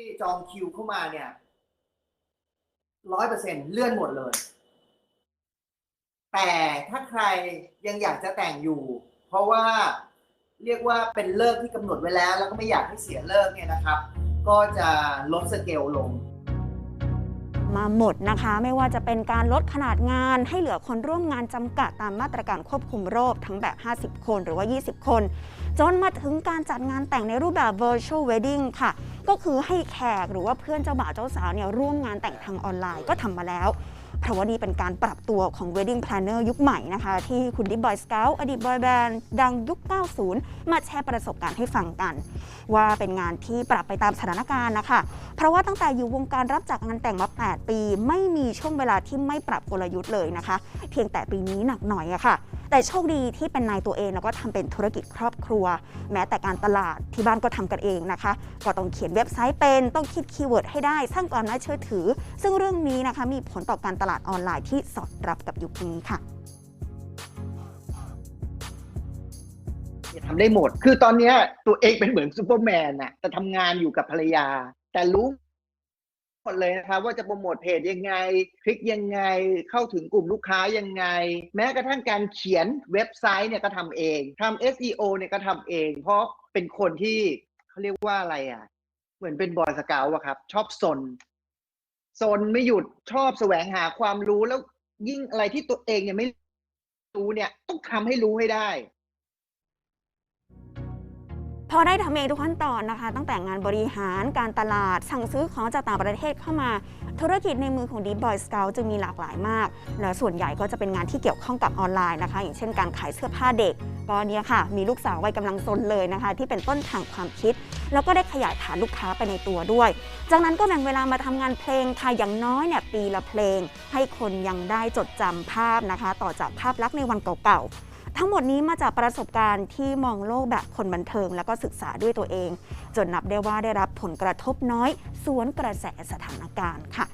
ที่จองคิวเข้ามาเนี่ยร้อยเปอร์เซ็นเลื่อนหมดเลย แต่ถ้าใครยังอยากจะแต่งอยู่ เพราะว่าเรียกว่าเป็นเลิกที่กำหนดไว้แล้ว แล้วก็ไม่อยากให้เสียเลิกเนี่ยนะครับ ก็จะลดสเกลลง มาหมดนะคะ ไม่ว่าจะเป็นการลดขนาดงานให้เหลือคนร่วมงานจำกัดตามมาตรการควบคุมโรคทั้งแบบ 50 คนหรือว่า 20 คน จนมาถึงการจัดงานแต่งในรูปแบบ virtual wedding ค่ะ ก็คือให้แขกหรือว่าเพื่อนเจ้าบ่าวเจ้าสาวเนี่ยร่วมงานแต่งทางออนไลน์ก็ทำมาแล้วเพราะว่านี่เป็นการปรับตัวของ wedding planner ยุคใหม่นะคะ ที่คุณดิบอยสเกลอดีตบอยแบนด์ดังยุค 90 มาแชร์ประสบการณ์ให้ฟังกัน ว่าเป็นงานที่ปรับไปตามสถานการณ์นะคะ เพราะว่าตั้งแต่อยู่วงการรับจัดงานแต่งมา 8 ปี ไม่มีช่วงเวลาที่ไม่ปรับกลยุทธ์เลยนะคะ เพียงแต่ปีนี้หนักหน่อยอะค่ะ แต่โชคดีที่เป็นนายตัวเองแล้วก็ทำเป็นธุรกิจครอบครัว แม้แต่การตลาดที่บ้านก็ทำกันเองนะคะ ก็ต้องเขียนเว็บไซต์เป็นต้องคิดคีย์เวิร์ดให้ได้สร้างความน่าเชื่อถือ ซึ่งเรื่องนี้นะคะมีผลต่อการตลาดออนไลน์ที่สอดรับกับยุคนี้ค่ะทำได้หมด คือตอนเนี้ยตัวเองเป็นเหมือนซูเปอร์แมนน่ะแต่ทำงานอยู่กับภรรยา แต่รู้ หมดเลยนะครับว่าจะโปรโมทเพจยังไง คลิกยังไงเข้าถึงกลุ่มลูกค้ายังไง แม้กระทั่งการเขียนเว็บไซต์เนี่ยก็ทำเองทำ SEO เนี่ยก็ทำเอง เพราะเป็นคนที่เขาเรียกว่าอะไรอะ เหมือนเป็นบอยสเกลอะครับ ชอบซนซนไม่หยุดชอบแสวงหาความรู้แล้วยิ่งอะไรที่ตัวเองเนี่ยไม่รู้เนี่ย ต้องทำให้รู้ให้ได้ อได้ทำเองทุกขั้นตอนนะคะ ตั้งแต่งานบริหารการตลาด สั่งซื้อของจากต่างประเทศเข้ามา ธุรกิจในมือของ Deep Boy Scout จึงมีหลากหลายมาก และส่วนใหญ่ก็จะเป็นงานที่เกี่ยวข้องกับออนไลน์นะคะ อย่างเช่นการขายเสื้อผ้าเด็กก็เนี่ยค่ะ มีลูกสาววัยกำลังซนเลยนะคะ ที่เป็นต้นทางความคิด แล้วก็ได้ขยายฐานลูกค้าไปในตัวด้วย จากนั้นก็แบ่งเวลามาทำงานเพลงค่ะอย่างน้อยเนี่ยปีละเพลง ให้คนยังได้จดจำภาพนะคะ ต่อจากภาพลักษณ์ในวันเก่าๆ ทั้งหมดนี้มาจากประสบการณ์ที่มองโลกแบบคนบันเทิง แล้วก็ศึกษาด้วยตัวเอง จนนับได้ว่าได้รับผลกระทบน้อย สวนกระแสสถานการณ์ค่ะ